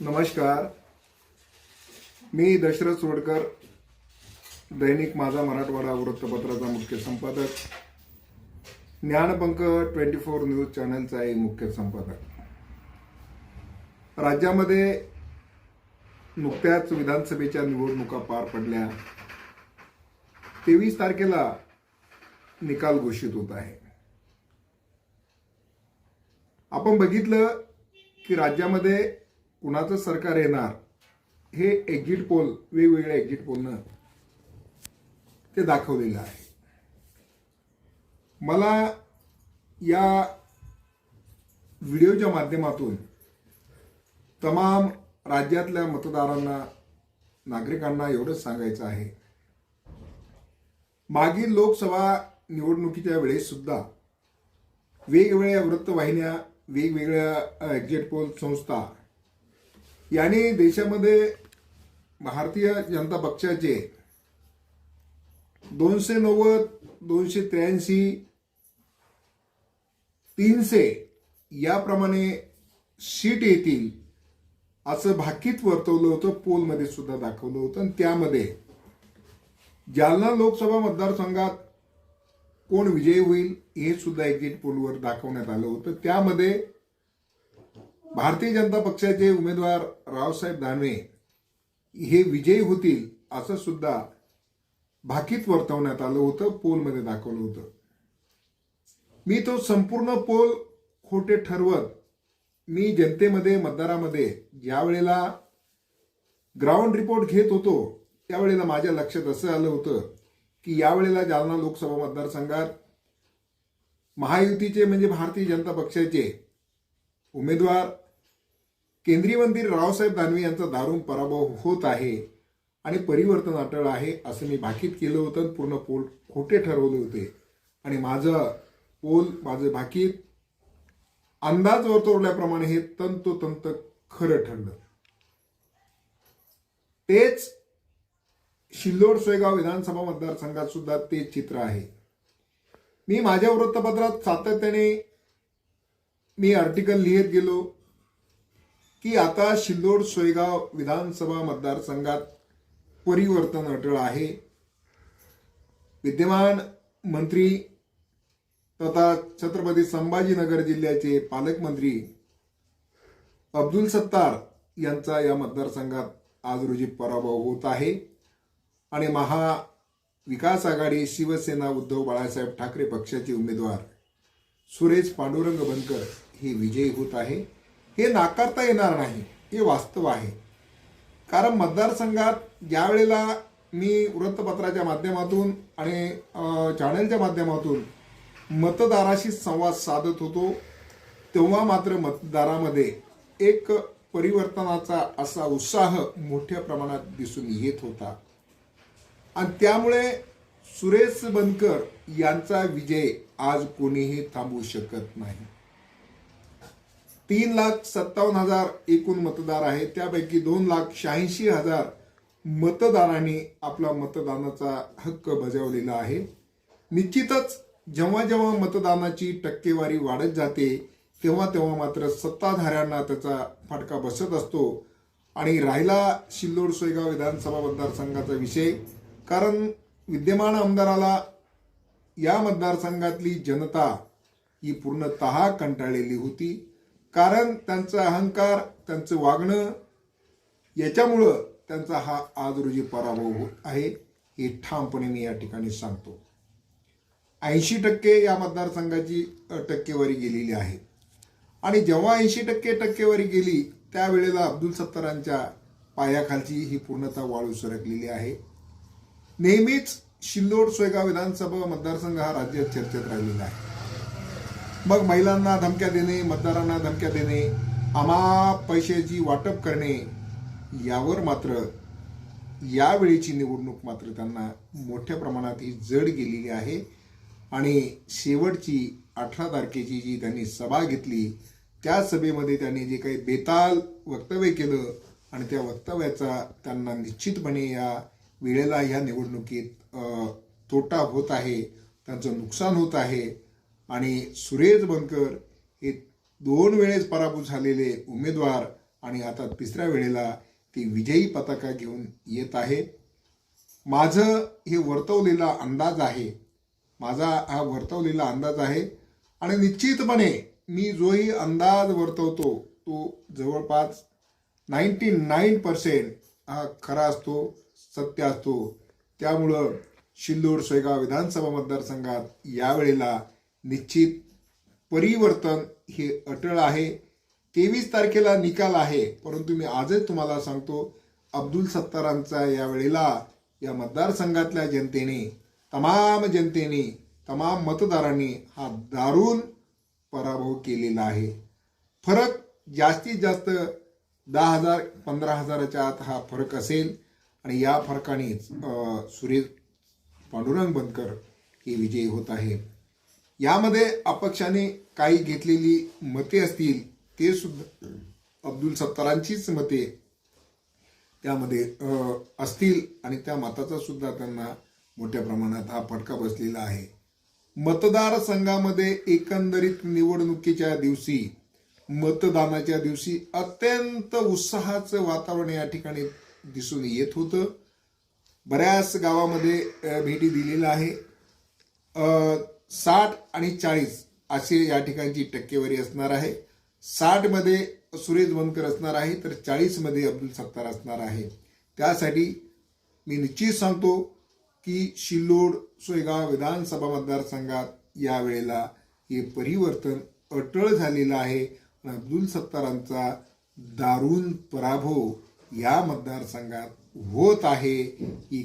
नमस्कार. मी दशरथ सोडकर दैनिक माझा मराठवाडा वृत्तपत्राचा मुख्य संपादक. ज्ञानपंख ट्वेंटी फोर न्यूज चॅनलचाही मुख्य संपादक. राज्यामध्ये नुकत्याच विधानसभेच्या निवडणुका पार पडल्या. तेवीस तारखेला निकाल घोषित होत आहे. आपण बघितलं की राज्यामध्ये कुणाचं सरकार येणार? हे एक्झिट पोल वेगवेगळ्या एक्झिट पोलनं ते दाखवलेलं आहे. मला या व्हिडिओच्या माध्यमातून तमाम राज्यातल्या मतदारांना नागरिकांना एवढंच सांगायचं आहे. मागील लोकसभा निवडणुकीच्या वेळेस सुद्धा वेगवेगळ्या वृत्तवाहिन्या वेगवेगळ्या एक्झिट पोल संस्था यांनी देशामध्ये भारतीय जनता पक्षाचे दोनशे नव्वद दोनशे त्र्याऐंशी तीनशे याप्रमाणे सीट येतील असं भाकीत वर्तवलं होतं पोलमध्ये सुद्धा दाखवलं होतं. आणि त्यामध्ये जालना लोकसभा मतदारसंघात कोण विजयी होईल हे सुद्धा एक्झिट पोलवर दाखवण्यात आलं होतं. त्यामध्ये भारतीय जनता पक्षाचे उमेदवार रावसाहेब दानवे हे विजयी होतील असं सुद्धा भाकीत वर्तवण्यात आलं होतं पोलमध्ये दाखवलं होतं. मी तो संपूर्ण पोल खोटे ठरवत मी जनतेमध्ये मतदारामध्ये ज्या वेळेला ग्राउंड रिपोर्ट घेत होतो त्यावेळेला माझ्या लक्षात असं आलं होतं की यावेळेला जालना लोकसभा मतदारसंघात महायुतीचे म्हणजे भारतीय जनता पक्षाचे उमेदवार केंद्रीय मंत्री रावसाहेब दानवे यांचा दारुण पराभव होत आहे आणि परिवर्तन अटळ आहे असं मी भाकीत केलं होतं पूर्ण पोल खोटे ठरवले होते. आणि माझं पोल माझं भाकीत अंदाज वर्तवल्याप्रमाणे हे तंतोतंत खरं ठरलं. तेच शिल्लोड सोयगाव विधानसभा मतदारसंघात सुद्धा ते चित्र आहे. मी माझ्या वृत्तपत्रात सातत्याने मी आर्टिकल लिहित गेलो. की आता शिल्लोड सोयगाव विधानसभा मतदारसंघात परिवर्तन अटळ आहे. विद्यमान मंत्री तथा छत्रपती संभाजीनगर जिल्ह्याचे पालकमंत्री अब्दुल सत्तार यांचा या मतदारसंघात आज रोजी पराभव होत आहे. आणि महाविकास आघाडी शिवसेना उद्धव बाळासाहेब ठाकरे पक्षाचे उमेदवार सुरेश पांडुरंग बनकर हे विजयी होत आहे. हे नाकारता येणार नाही. हे वास्तव आहे. कारण मतदारसंघात ज्या वेळेला मी वृत्तपत्राच्या माध्यमातून आणि चॅनलच्या माध्यमातून मतदाराशी संवाद साधत होतो तेव्हा मात्र मतदारामध्ये एक परिवर्तनाचा असा उत्साह मोठ्या प्रमाणात दिसून येत होता. आणि त्यामुळे सुरेश बनकर यांचा विजय आज कोणीही थांबवू शकत नाही. तीन लाख सत्तावन्न हजार एकूण मतदार आहेत त्यापैकी दोन लाख शहाऐंशी हजार मतदारांनी आपला मतदानाचा हक्क बजावलेला आहे. निश्चितच जेव्हा जेव्हा मतदानाची टक्केवारी वाढत जाते तेव्हा तेव्हा मात्र सत्ताधाऱ्यांना त्याचा फटका बसत असतो. आणि राहिला शिल्लोड सोयगाव विधानसभा मतदारसंघाचा विषय कारण विद्यमान आमदाराला या मतदारसंघातली जनता ही पूर्णतः कंटाळलेली होती. कारण त्यांचा अहंकार त्यांचं वागणं याच्यामुळं त्यांचा हा आज रोजी पराभव होत आहे हे ठामपणे मी या ठिकाणी सांगतो. ऐंशी टक्के या मतदारसंघाची टक्केवारी गेलेली आहे. आणि जेव्हा ऐंशी टक्के टक्केवारी गेली त्यावेळेला अब्दुल सत्तारांच्या पायाखालची ही पूर्णतः वाळू सरकलेली आहे. नेहमीच शिल्लोड सोयगाव विधानसभा मतदारसंघ हा राज्यात चर्चेत राहिलेला आहे. मग महिलांना धमक्या देणे मतदारांना धमक्या देणे आम्हा पैशाची वाटप करणे यावर मात्र यावेळीची निवडणूक मात्र त्यांना मोठ्या प्रमाणात ही जड गेलेली आहे. आणि शेवटची अठरा तारखेची जी त्यांनी सभा घेतली त्या सभेमध्ये त्यांनी जे काही बेताल वक्तव्य केलं आणि त्या वक्तव्याचा त्यांना निश्चितपणे या वेळेला ह्या निवडणुकीत तोटा होत आहे त्यांचं नुकसान होत आहे. आणि सुरेश बनकर हे दोन वेळेस पराभूत झालेले उमेदवार आणि आता तिसऱ्या वेळेला ती विजयी पताका घेऊन येत आहे. माझं हे वर्तवलेला अंदाज आहे. माझा हा वर्तवलेला अंदाज आहे. आणि निश्चितपणे मी जोही अंदाज वर्तवतो तो जवळपास नाईन्टी नाईन पर्सेंट हा खरा असतो सत्य असतो. त्यामुळं शिल्लोड सोयगाव विधानसभा मतदारसंघात यावेळेला निश्चित परिवर्तन हे अटळ आहे. तेवीस तारखेला निकाल आहे परंतु मी आजच तुम्हाला सांगतो अब्दुल सत्तारांचा यावेळेला या मतदारसंघातल्या जनतेने तमाम जनतेने तमाम मतदारांनी हा दारुण पराभव केलेला आहे. फरक जास्तीत जास्त दहा हजार पंधरा हजाराच्या आत हा फरक असेल आणि या फरकानेच सुरेश पांडुरंग बनकर हे विजयी होत आहे. यामध्ये अपक्षाने काही घेतलेली मते असतील ते सुद्धा अब्दुल सत्तारांचीच मते त्यामध्ये असतील आणि त्या मताचा सुद्धा त्यांना मोठ्या प्रमाणात हा फटका बसलेला आहे. मतदारसंघामध्ये एकंदरीत निवडणुकीच्या दिवशी मतदानाच्या दिवशी अत्यंत उत्साहाचं वातावरण या ठिकाणी दिसून येत होतं. बऱ्याच गावामध्ये भेटी दिलेल्या आहे. साठ आणि चाळीस असे या ठिकाणची टक्केवारी असणार आहे. साठमध्ये सुरेश बनकर असणार आहे तर चाळीसमध्ये अब्दुल सत्तार असणार आहे. त्यासाठी मी निश्चित सांगतो की शिल्लोड सोयगाव विधानसभा मतदारसंघात यावेळेला हे परिवर्तन अटळ झालेलं आहे आणि अब्दुल सत्तारांचा दारुण पराभव या मतदारसंघात होत आहे की